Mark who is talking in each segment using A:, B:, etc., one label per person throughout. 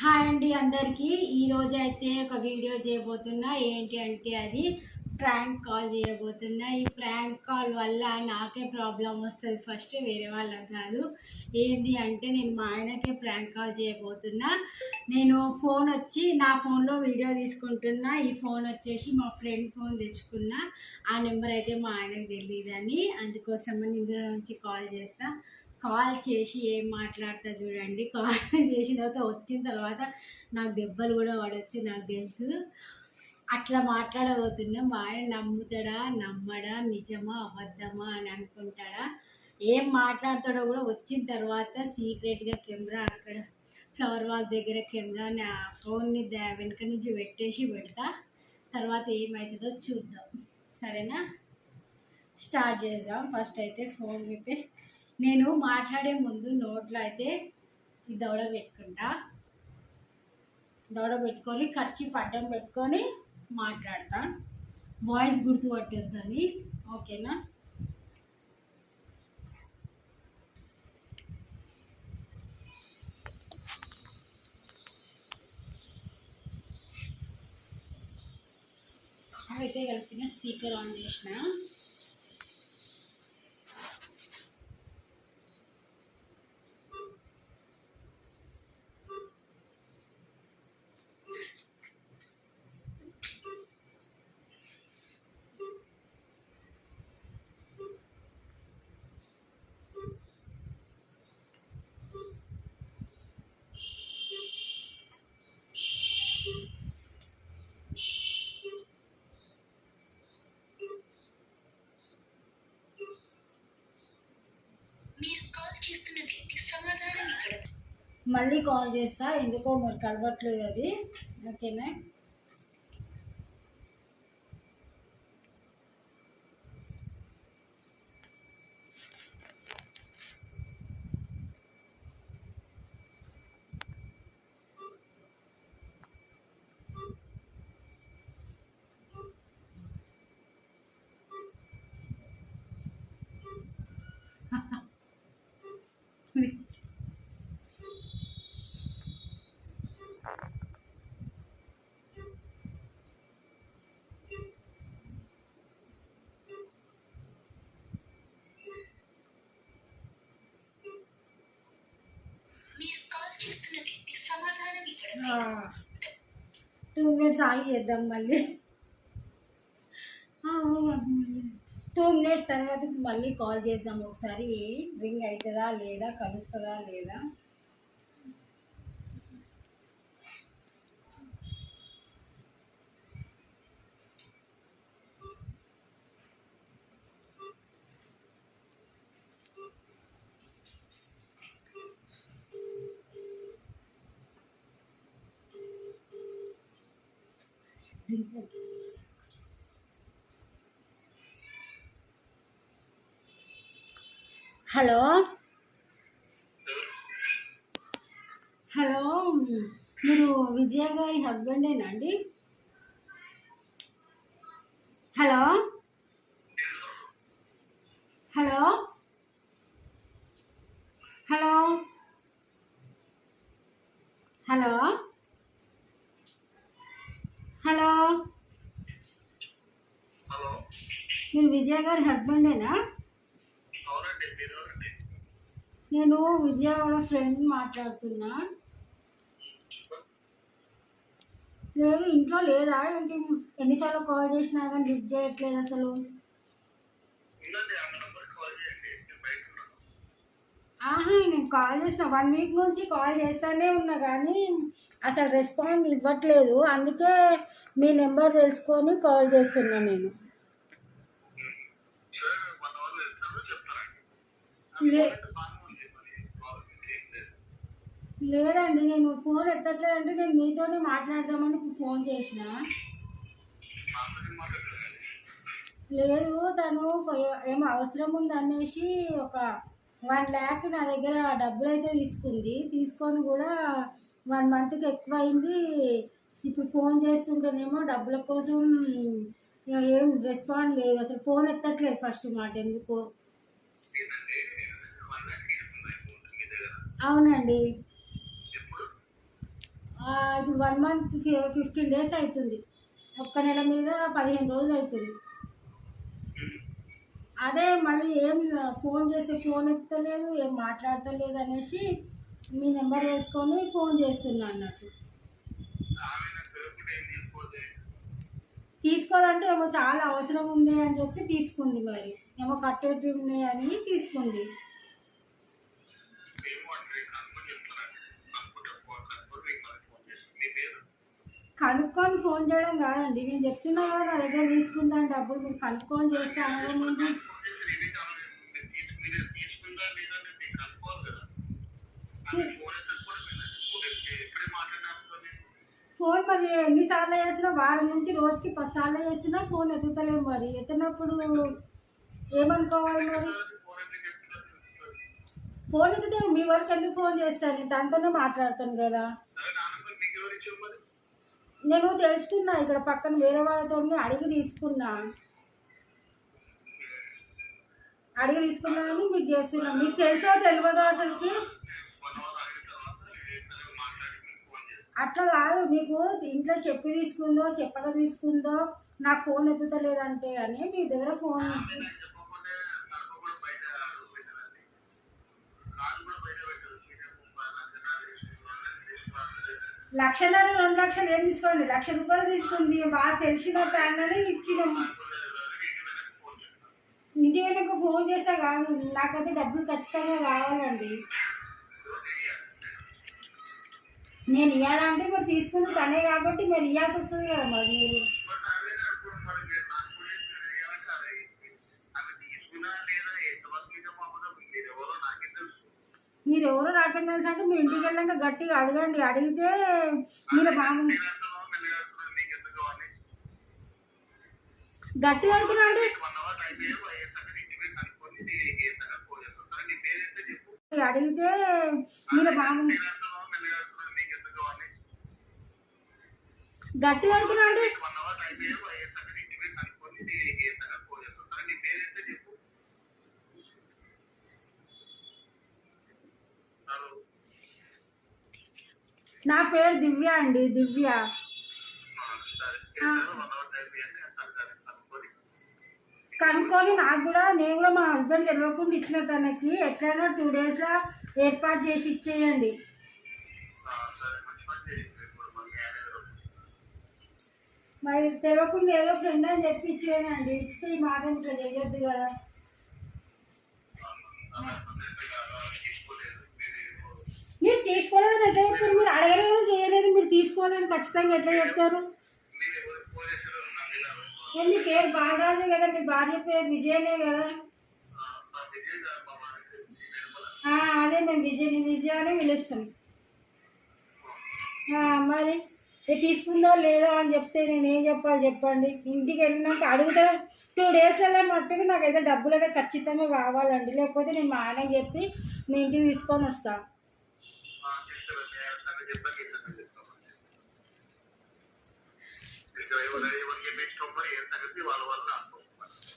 A: Hi అండి అందరికీ. ఈరోజు అయితే ఒక వీడియో చేయబోతున్నా. ఏంటి అంటే అది ప్రాంక్ కాల్ చేయబోతున్నా. ఈ ప్రాంక్ కాల్ వల్ల నాకే ప్రాబ్లం వస్తుంది. ఫస్ట్ వేరే వాళ్ళకి కాదు. ఏంది అంటే నేను మా ఆయనకే ప్రాంక్ కాల్ చేయబోతున్నా. నేను ఫోన్ వచ్చి నా ఫోన్లో వీడియో తీసుకుంటున్నా. ఈ ఫోన్ వచ్చేసి మా ఫ్రెండ్ ఫోన్ తెచ్చుకున్నా. ఆ నెంబర్ అయితే మా ఆయనకు తెలియదని అందుకోసమని ఇందులో నుంచి కాల్ చేస్తా. కాల్ చేసి ఏం మాట్లాడతా చూడండి. కాల్ చేసిన తర్వాత వచ్చిన తర్వాత నాకు దెబ్బలు కూడా పడవచ్చు నాకు తెలుసు. అట్లా మాట్లాడబోతున్నా. మా ఆయన నమ్ముతాడా? నమ్మడా? నిజమా? అబద్ధమా? అని అనుకుంటాడా? ఏం మాట్లాడతాడో కూడా వచ్చిన తర్వాత సీక్రెట్గా కెమెరా అక్కడ ఫ్లవర్ వాల్ దగ్గర కెమెరా ఆ ఫోన్ని వెనక నుంచి పెట్టేసి పెడతా. తర్వాత ఏమవుతుందో చూద్దాం. సరేనా? స్టార్ట్ చేద్దాం. ఫస్ట్ అయితే ఫోన్ అయితే నేను మాట్లాడే ముందు నోట్లో అయితే ఈ దవడ పెట్టుకుంటా. దవడ పెట్టుకొని ఖర్చు పడ్డం పెట్టుకొని మాట్లాడతా. వాయిస్ గుర్తుపట్టొద్దని. ఓకేనా? అయితే కలిపిన స్పీకర్ ఆన్ చేసిన.
B: చేస్తున్న వ్యక్తి సమాధానం
A: మళ్ళీ కాల్ చేస్తా ఎందుకో మరి కలవట్లేదు అది. ఓకేనా? టూ మినిట్స్ ఆగి చేద్దాం మళ్ళీ. టూ మినిట్స్ తర్వాత మళ్ళీ కాల్ చేద్దాం ఒకసారి. రింగ్ అవుతుందా లేదా? కలుస్తుందా లేదా? హలో హలో మీరు విజయ గారి హస్బెండేనా అండి? Hello hello hello hello hello మీరు విజయ గారి హస్బెండేనా నేను విజయ వాళ్ళ ఫ్రెండ్ మాట్లాడుతున్నా. లేదు ఇంట్లో లేదా? ఏంటి ఎన్నిసార్లు కాల్ చేసినా కానీ లిఫ్ట్ చేయట్లేదు అసలు. ఆహా నేను కాల్ చేసిన వన్ వీక్ నుంచి కాల్ చేస్తానే ఉన్నా కానీ అసలు రెస్పాన్స్ ఇవ్వట్లేదు. అందుకే మీ నెంబర్ తెలుసుకొని కాల్ చేస్తున్నా నేను
C: సరే వన్ అవర్ వెళ్తాను చెప్తానండి
A: లే
C: బాగానే ఉంది మరి కాల్ ఏం లేదు
A: లేదండి నేను ఫోన్ ఎత్తట్లేదంటే నేను మీతోనే మాట్లాడదామని ఫోన్ చేసిన. లేదు తను ఏమో అవసరం ఉంది అనేసి ఒక వన్ ల్యాక్ నా దగ్గర డబ్బులు అయితే తీసుకుంది. తీసుకొని కూడా వన్ మంత్కి ఎక్కువ అయింది ఇప్పుడు ఫోన్ చేస్తుంటేనేమో డబ్బుల కోసం ఏం రెస్పాండ్ లేదు. అసలు ఫోన్ ఎత్తట్లేదు ఫస్ట్ మాట. ఎందుకో
C: ఏంటంటే వన్ ల్యాక్ తీసుకుందా ఇప్పుడు మీ దగ్గర
A: అవునండి. ఇప్పుడు వన్ మంత్ ఫిఫ్టీన్ డేస్ అవుతుంది ఒక్క నెల మీద పదిహేను రోజులు అవుతుంది అదే మళ్ళీ ఏం ఫోన్ చేస్తే ఫోన్ ఎత్తలేదు ఏం మాట్లాడతలేదు అనేసి మీ నెంబర్ వేసుకొని ఫోన్ చేస్తున్నా అన్నట్టు.
C: నాకు
A: తీసుకోవాలంటే ఏమో చాలా అవసరం ఉంది అని చెప్పి తీసుకుంది మరి. ఏమో కట్టేటివి ఉన్నాయని అని తీసుకుంది.
C: కనుక్కొని ఫోన్
A: చేయడం కాదండి. నేను చెప్తున్నా కదా నా దగ్గర తీసుకుందాం డబ్బులు మీరు కనుక్కొని చేస్తే అనడం
C: ఫోన్ మీరు ఫోన్ మరి
A: ఎన్నిసార్లు చేసినా వారం నుంచి రోజుకి పది సార్లు చేస్తున్నా ఫోన్ ఎత్తుతలేము మరి. ఎత్తినప్పుడు ఏమనుకోవాలి మరి?
C: ఫోన్
A: ఎత్తుతే మీ వరకు ఎందుకు ఫోన్ చేస్తాను నేను దాంతోనే మాట్లాడతాను కదా. నేను తెలుసుకున్నా ఇక్కడ పక్కన వేరే వాళ్ళతో అడిగి తీసుకున్నా. అడిగి తీసుకున్నాను మీకు చేస్తున్నా. మీకు తెలుసా తెలియదు అసలుకి? అట్లా కాదు మీకు ఇంట్లో చెప్పి తీసుకుందో చెప్పక తీసుకుందో నాకు ఫోన్ ఎత్తుతలేదంటే అని మీ దగ్గర ఫోన్ లక్షన్నర రెండు లక్షలు ఏం తీసుకోండి? లక్ష రూపాయలు తీసుకుంది. బాగా తెలిసిన ప్యాన్నని ఇచ్చినాము ఇంటి వెనక ఫోన్ చేస్తా కాదు. నాకైతే డబ్బులు ఖచ్చితంగా కావాలండి. నేను ఇవ్వాలంటే మరి తీసుకుంది తనే కాబట్టి మరి ఇవ్వాల్సి వస్తుంది కదా మరి మీరు. మీరు ఎవరో నాకేం తెలుసు అంటే మీ ఇంటికి వెళ్ళాక గట్టిగా అడగండి. అడిగితే మీరు బాగు గట్టిగా అడుగుతున్నా అంటే అడిగితే మీరు బాగు గట్టిగా అడుగుతున్నా అంటే నా పేరు దివ్య అండి దివ్య కనుక్కొని నాకు కూడా నేను కూడా మా హస్బెండ్ తెలియకుండా ఇచ్చిన తనకి ఎట్లయినా టూ డేస్లో ఏర్పాటు చేసి ఇచ్చేయండి మరి తెలియకుండా ఏదో ఫ్రెండ్ అని చెప్పి ఇచ్చేయండి ఇస్తే ఈ మాట ఇట్లా చేయొద్దు కదా మీరు తీసుకోలేదని ఎట్లా చెప్తారు? మీరు అడగలేదు చేయలేదు. మీరు తీసుకోవాలని ఖచ్చితంగా ఎట్లా చెప్తారు? మీ పేరు బాలరాజే కదా మీ భార్య పేరు విజయనే కదా. అదే మేము విజయ్ విజయ అని పిలుస్తాం. మరి తీసుకుందా తీసుకుందో లేదో అని చెప్తే నేను ఏం చెప్పాలి చెప్పండి. ఇంటికి వెళ్ళినాక అడుగుతా. టూ డేస్లలో మట్టుకు నాకు అయితే డబ్బులు అయితే ఖచ్చితంగా కావాలండి. లేకపోతే నేను మా ఆయనకి చెప్పి మీ ఇంటికి తీసుకొని వస్తాను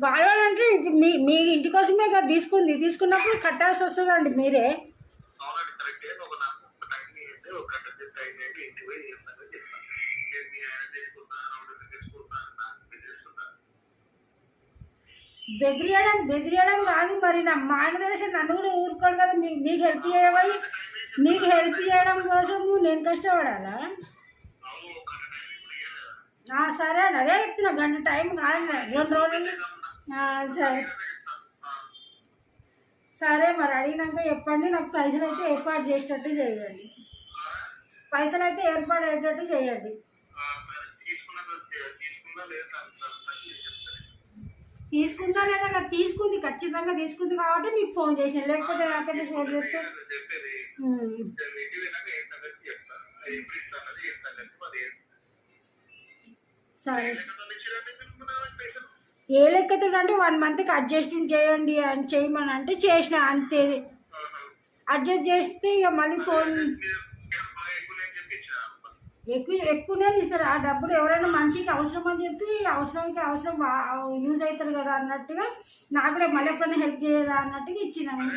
C: వాళ్ళ
A: అంటే ఇప్పుడు మీ మీ ఇంటి కోసమే కదా తీసుకుంది. తీసుకున్నప్పుడు కట్టాల్సి వస్తుందండి మీరే.
C: తీసుకుంటాను నాకు మీరు
A: బెదిరియడం బెదిరియడం కాదు మరి. నా మా ఆయన తెలిసి నన్ను కూడా ఊరుకోడు కదా. మీ మీకు హెల్ప్ చేయబోయి మీకు హెల్ప్ చేయడం కోసము నేను కష్టపడాలా? సరే అండి అదే చెప్తున్నా గంట టైం కాదు రెండు రోజులు. సరే. సరే మరి అడిగినాక చెప్పండి. నాకు పైసలు అయితే ఏర్పాటు చేసేటట్టు చేయండి. పైసలు అయితే ఏర్పాటు అయ్యేటట్టు చేయండి. తీసుకుందా లేదా? నాకు తీసుకుంది. ఖచ్చితంగా తీసుకుంది కాబట్టి మీకు ఫోన్ చేసాను. లేకపోతే నాకైతే ఫోన్ చేస్తే? సరే ఏ లెక్కతో అంటే వన్ మంత్కి అడ్జస్టింగ్ చేయండి అని చేయమని అంటే చేసిన అంతే. అడ్జస్ట్ చేస్తే ఇక మళ్ళీ ఫోన్ ఎక్కువ ఎక్కువనే ఇస్తారు ఆ డబ్బులు ఎవరైనా మనిషికి అవసరం అని చెప్పి అవసరానికి అవసరం యూజ్ అవుతారు కదా అన్నట్టుగా నాకు కూడా మళ్ళీ ఎప్పుడైనా హెల్ప్ చేయదా అన్నట్టుగా ఇచ్చినాము